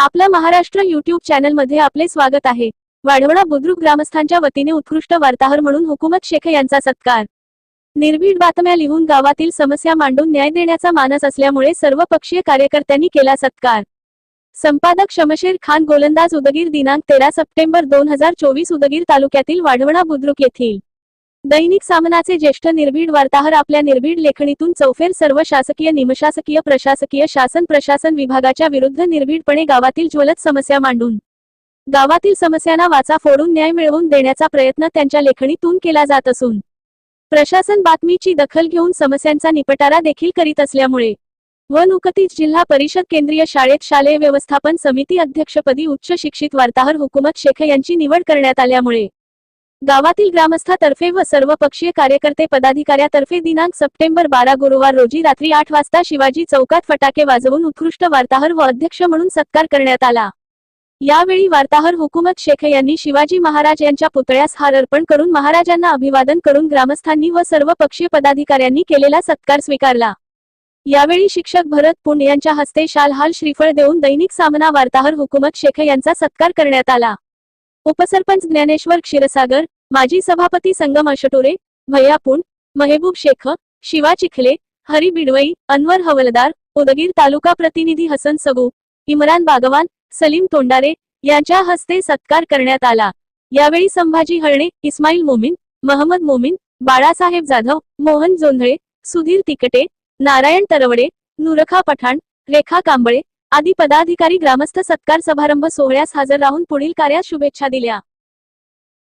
आपल्या महाराष्ट्र युट्यूब चॅनलमध्ये आपले स्वागत आहे. वाढवणा बुद्रुक ग्रामस्थांच्या वतीने उत्कृष्ट वार्ताहर म्हणून हुकुमत शेख यांचा सत्कार. निर्भीड बातम्या लिहून गावातील समस्या मांडून न्याय देण्याचा मानस असल्यामुळे सर्व पक्षीय कार्यकर्त्यांनी केला सत्कार. संपादक शमशेर खान गोलंदाज उदगीर दिनांक तेरा सप्टेंबर दोन हजार चोवीस उदगीर तालुक्यातील वाढवणा बुद्रुक येथील दैनिक सामनाचे ज्येष्ठ निर्भीड वार्ताहर आपल्या निर्भीड लेखणीतून चौफेर सर्व शासकीय निमशासकीय प्रशासकीय शासन प्रशासन विभागाच्या विरुद्ध निर्भीडपणे गावातील ज्वलत समस्या मांडून गावातील समस्यांना वाचा फोडून न्याय मिळवून देण्याचा प्रयत्न त्यांच्या लेखणीतून केला जात असून प्रशासन बातमीची दखल घेऊन समस्यांचा निपटारा देखील करीत असल्यामुळे व नुकतीच जिल्हा परिषद केंद्रीय शाळेत शालेय व्यवस्थापन समिती अध्यक्षपदी उच्च शिक्षित वार्ताहर हुकुमत शेख यांची निवड करण्यात आल्यामुळे गावातील ग्रामस्थातर्फे व सर्व पक्षीय कार्यकर्ते पदाधिकाऱ्यातर्फे दिनांक सप्टेंबर बारा गुरुवार रोजी रात्री आठ वाजता शिवाजी चौकात फटाके वाजवून उत्कृष्ट वार्ताहर व अध्यक्ष म्हणून सत्कार करण्यात आला. यावेळी वार्ताहर हुकुमत शेख यांनी शिवाजी महाराज यांच्या पुतळ्यास हार अर्पण करून महाराजांना अभिवादन करून ग्रामस्थांनी व सर्व पक्षीय पदाधिकाऱ्यांनी केलेला सत्कार स्वीकारला. यावेळी शिक्षक भरत पुंड यांच्या हस्ते शालहाल श्रीफळ देऊन दैनिक सामना वार्ताहर हुकुमत शेख यांचा सत्कार करण्यात आला. उपसरपंच ज्ञानेश्वर क्षीरसागर माजी सभापती संगम अशटोरे भैया पुंड महेबूब शेख शिवा चिखले हरी बिडवई अनवर हवलदार उदगीर तालुका प्रतिनिधी हसन सगू इम्रान बागवान सलीम तोंडारे यांच्या हस्ते सत्कार करण्यात आला. यावेळी संभाजी हळणे इस्माईल मोमीन महमद मोमीन बाळासाहेब जाधव मोहन जोंधळे सुधीर तिकटे नारायण तरवडे नुरखा पठाण रेखा कांबळे आदी पदाधिकारी ग्रामस्थ सत्कार समारंभ सोहळ्यास हजर राहून पुढील कार्यास शुभेच्छा दिल्या.